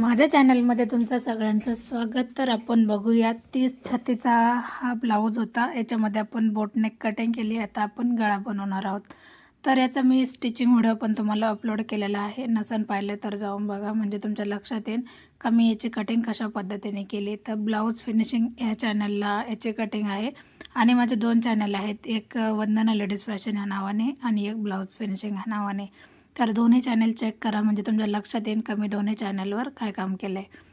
माझ्या चॅनलमध्ये तुमचं सगळ्यांचं स्वागत. तर आपण बघूया तीस छातीचा हा ब्लाऊज होता. याच्यामध्ये आपण बोटनेक कटिंग केली. आता आपण गळा बनवणार आहोत. तर याचा मी स्टिचिंग व्हिडिओ पण तुम्हाला अपलोड केलेला आहे. नसन पाहिले तर जाऊन बघा. म्हणजे तुमच्या लक्षात येईल का मी याची कटिंग कशा पद्धतीने केली. तर ब्लाऊज फिनिशिंग या चॅनलला याची कटिंग आहे. आणि माझे दोन चॅनल आहेत. एक वंदना लेडीज फॅशन या नावाने आणि एक ब्लाऊज फिनिशिंग ह्या नावाने. तर दोन्ही चॅनल चेक करा. म्हणजे तुमच्या लक्षात येईल का मी दोन्ही चॅनलवर काय काम केलं आहे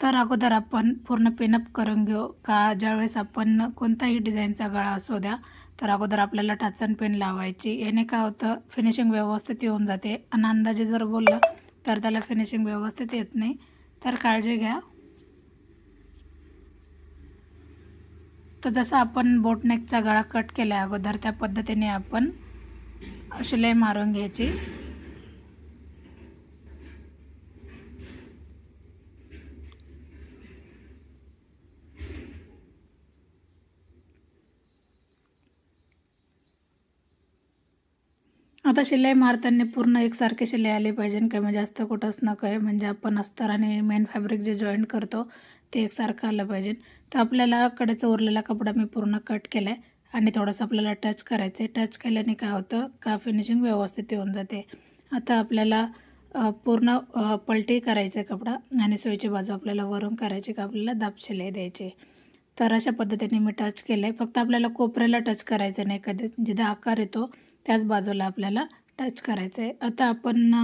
तर अगोदर आपण पूर्ण पिनअप करून घेऊ. का ज्यावेळेस आपण कोणताही डिझाईनचा गळा असू द्या तर अगोदर आपल्याला टाचन पेन लावायची. याने काय होतं फिनिशिंग व्यवस्थित येऊन जाते. आणि अंदाजे जर बोललं तर त्याला फिनिशिंग व्यवस्थित येत नाही. तर काळजी घ्या. तर जसं आपण बोटनेकचा गळा कट केला आहे अगोदर त्या पद्धतीने आपण शिलाई मारून घ्यायची. आता शिलाई मारताना पूर्ण एकसारखी शिलाई आली पाहिजे कमी जास्त कुठंच नको आहे. म्हणजे आपण अस्तर आणि मेन फॅब्रिक जे जॉईंट करतो ते एकसारखं आलं पाहिजे. तर आपल्याला कडेचा उरलेला कपडा मी पूर्ण कट केला आहे आणि थोडंसं आपल्याला टच करायचं आहे टच केल्याने काय होतं? का फिनिशिंग व्यवस्थित येऊन जाते. आता आपल्याला पूर्ण पलटी करायचं आहे कपडा आणि सोयीची बाजू आपल्याला वरून करायची का आपल्याला दाब शिलाई द्यायची. तर अशा पद्धतीने मी टच केलं आहे फक्त आपल्याला कोपऱ्याला टच करायचं नाही कधी जिथे आकार येतो त्याच बाजूला आपल्याला टच करायचं आहे आता आपण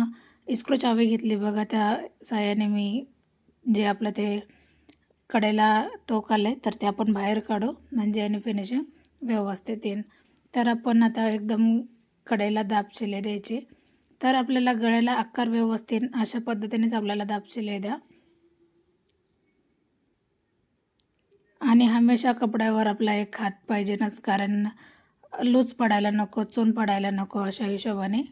इस्क्रो चावी घेतली बघा त्या साह्याने मी जे आपलं ते कडेला टोक आलं आहे तर ते आपण बाहेर काढू म्हणजे आणि फिनिशिंग व्यवस्थित येईल तर आपण आता एकदम कडेला दाब शिले द्यायची. तर आपल्याला गळ्याला आकार व्यवस्थित अशा पद्धतीनेच आपल्याला दाब शिले द्या. आणि हमेशा कपड्यावर आपला एक हात पाहिजेनच कारण लूज पडायला नको चून पडायला नको अशा हिशोबाने.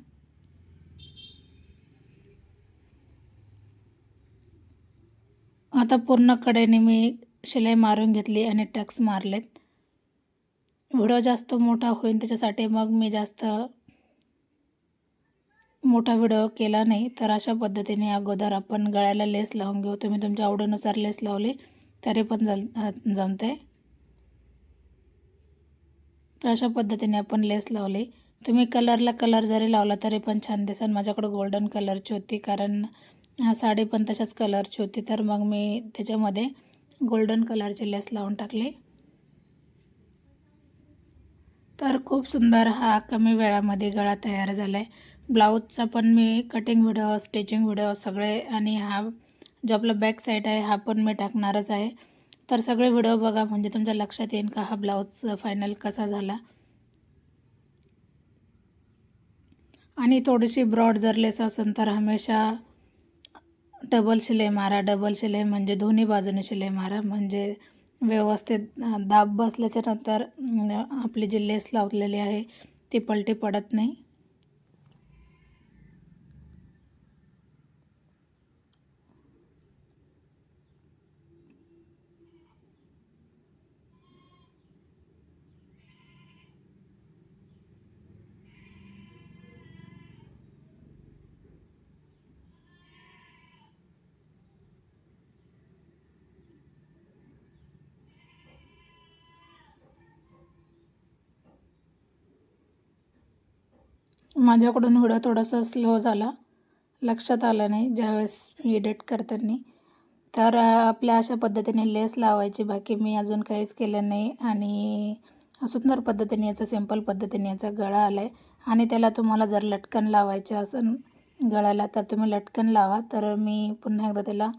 आता पूर्ण कडेने मी शिलाई मारून घेतली आणि टक्स मारलेत. व्हिडिओ जास्त मोठा होईल त्याच्यासाठी मग मी जास्त मोठा व्हिडिओ केला नाही तर अशा पद्धतीने अगोदर आपण गळ्याला लेस लावून घेऊ. तुम्ही तुमच्या आवडीनुसार लेस लावली तरी पण जल जमते तर अशा पद्धतीने आपण लेस लावली. तुम्ही कलरला कलर जरी लावला तरी पण छान दिसेल. माझ्याकडं गोल्डन कलरची होती कारण साडी पण तशाच कलरची होती. तर मग मी त्याच्यामध्ये गोल्डन कलरची लेस लावून टाकली. तर खूप सुंदर हा कमी वेळामध्ये गळा तयार झाला आहे ब्लाऊजचा पण मी कटिंग व्हिडिओ स्टिचिंग व्हिडिओ सगळे आणि हा जो आपला बॅक साईड आहे हा पण मी टाकणारच आहे. तर सगळे व्हिडिओ बघा म्हणजे तुमच्या लक्षात येईल का हा ब्लाऊज फायनल कसा झाला. आणि थोडीशी ब्रॉड जर लेस असेल तर हमेशा डबल शिलाई मारा. डबल शिलाई म्हणजे दोन्ही बाजूने शिलाई मारा. म्हणजे व्यवस्थित दाब बसल्याच्या नंतर आपली जी लेस लावलेली आहे ती पलटी पडत नाही. माझ्याकडून व्हिडिओ थोडासा स्लो झाला. लक्षात आलं नाही ज्यावेळेस एडिट करताना. तर आपल्या अशा पद्धतीने लेस लावायची बाकी मी अजून काहीच केलं नाही. आणि सुंदर पद्धतीने याचा सिंपल पद्धतीने याचा गळा आला आहे आणि त्याला तुम्हाला जर लटकन लावायचे असेल गळ्याला तर तुम्ही लटकन लावा. तर मी पुन्हा एकदा त्याला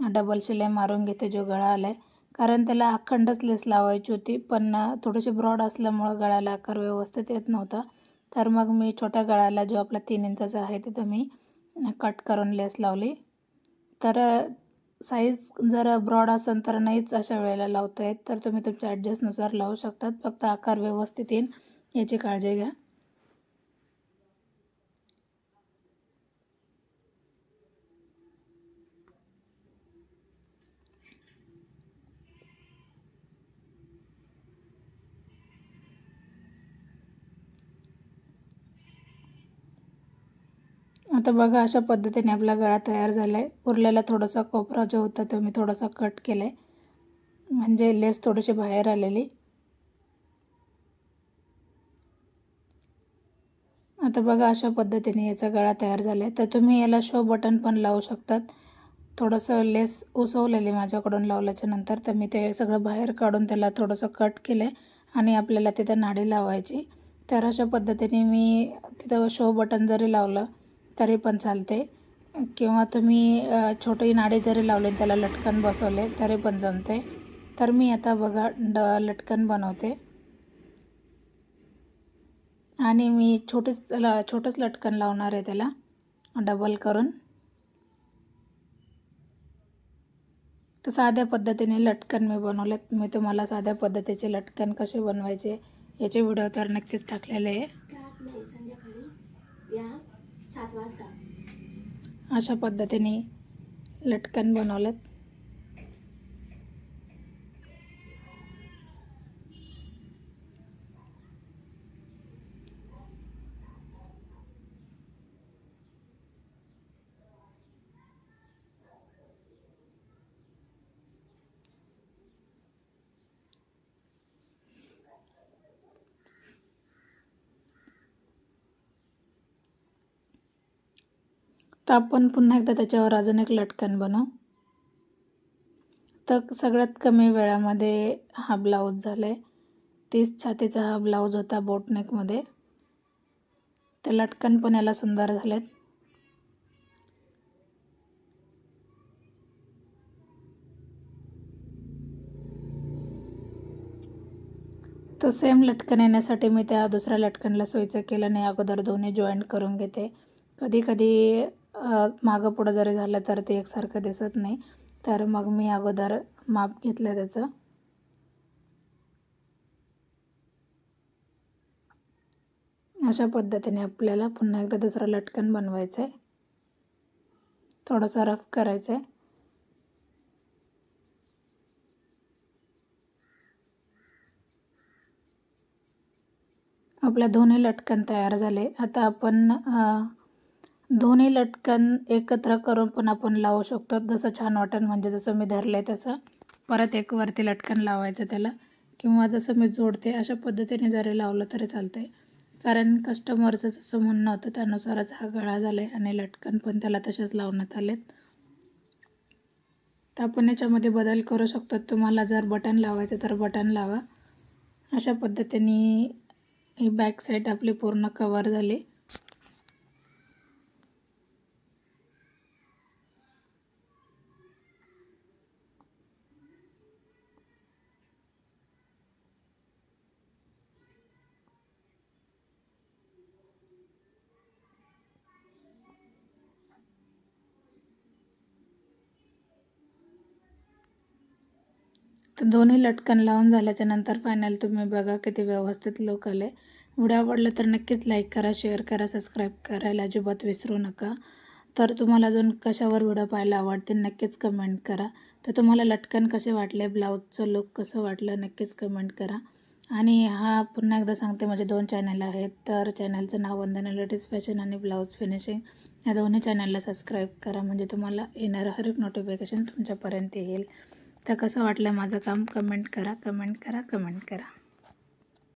डबल शिलाई मारून घेते जो गळा आला आहे कारण त्याला अखंडच लेस लावायची होती. पण थोडीशी ब्रॉड असल्यामुळं गळ्याला आकार व्यवस्थित येत नव्हता. तर मग मी छोट्या गळ्याला जो आपला तीन इंचाचा आहे तिथं मी कट करून लेस लावली. तर साईज जर ब्रॉड असेल तर नाहीच अशा वेळेला लावता येत. तर तुम्ही तुमच्या ॲडजस्टनुसार लावू शकतात. फक्त आकार व्यवस्थित येईल याची काळजी घ्या. आता बघा अशा पद्धतीने आपला गळा तयार झाला आहे उरलेला थोडासा कोपरा जो होता तो मी थोडासा कट केला आहे म्हणजे लेस थोडीशी बाहेर आलेली. आता बघा अशा पद्धतीने याचा गळा तयार झाला आहे तर तुम्ही याला शो बटन पण लावू शकतात. थोडंसं लेस उसवलेली माझ्याकडून लावल्याच्या नंतर तर मी ते सगळं बाहेर काढून त्याला थोडंसं कट केलं आहे आणि आपल्याला तिथं नाडी लावायची. तर अशा पद्धतीने मी तिथं शो बटन जरी लावलं तरी पण चालते. किंवा तुम्ही छोटी नाडे जरी लावले त्याला लटकन बसवले तरी पण जमते. तर मी आता बघा ड लटकन बनवते. आणि मी छोटेच ल छोटंच लटकन लावणार आहे त्याला. डबल करून. तर साध्या पद्धतीने लटकन मी बनवलेत. मी तुम्हाला साध्या पद्धतीचे लटकन कसे बनवायचे याचे व्हिडिओ तर नक्कीच टाकलेले आहे रात नाही संध्याकाळी या सात वाजता. अशा पद्धतीने लटकन बनवलं तर आपण पुन्हा एकदा त्याच्यावर अजून एक लटकन बनवू. तर सगळ्यात कमी वेळामध्ये हा ब्लाऊज झाला आहे तीस छातीचा हा ब्लाऊज होता बोटनेकमध्ये ते लटकन पण याला सुंदर झालेत. तर सेम लटकन येण्यासाठी मी त्या दुसऱ्या लटकनला सोयीचं केलं नाही. अगोदर दोन्ही जॉईंट करून घेते. कधी कधी मागं पुढं जरी झालं तर ते एकसारखं दिसत नाही. तर मग मी अगोदर माप घेतलं त्याचं. अशा पद्धतीने आपल्याला पुन्हा एकदा दुसरं लटकन बनवायचं आहे थोडंसं रफ करायचं आहे आपल्या दोन्ही लटकन तयार झाले. आता आपण दोन्ही लटकन एकत्र करून पण आपण लावू शकतो. जसं छान वाटेल म्हणजे जसं मी धरलं आहे तसं. परत एक वरती लटकन लावायचं त्याला. किंवा जसं मी जोडते अशा पद्धतीने जरी लावलं तरी चालतं आहे कारण कस्टमरचं जसं म्हणणं होतं त्यानुसारच हा गळा झाला आहे आणि लटकन पण त्याला तसेच लावण्यात आलेत. तर आपण याच्यामध्ये बदल करू शकतो. तुम्हाला जर बटन लावायचं तर बटन लावा. अशा पद्धतीने ही बॅक साईड आपली पूर्ण कवर झाली. तर दोन्ही लटकन लावून झाल्याच्यानंतर फायनल तुम्ही बघा किती व्यवस्थित लोक आले. व्हिडिओ आवडलं तर नक्कीच लाईक करा शेअर करा सबस्क्राईब करायला अजिबात विसरू नका. तर तुम्हाला अजून कशावर व्हिडिओ पाहायला आवडते नक्कीच कमेंट करा. तर तुम्हाला लटकन कसे वाटले ब्लाऊजचं लुक कसं वाटलं नक्कीच कमेंट करा. आणि हा पुन्हा एकदा सांगते माझे दोन चॅनल आहेत तर चॅनलचं नाव वंदना लेडीज फॅशन आणि ब्लाऊज फिनिशिंग या दोन्ही चॅनलला सबस्क्राईब करा म्हणजे तुम्हाला येणारं हर एक नोटिफिकेशन तुमच्यापर्यंत येईल. तर कसं वाटलं माझं काम? कमेंट करा कमेंट करा कमेंट करा.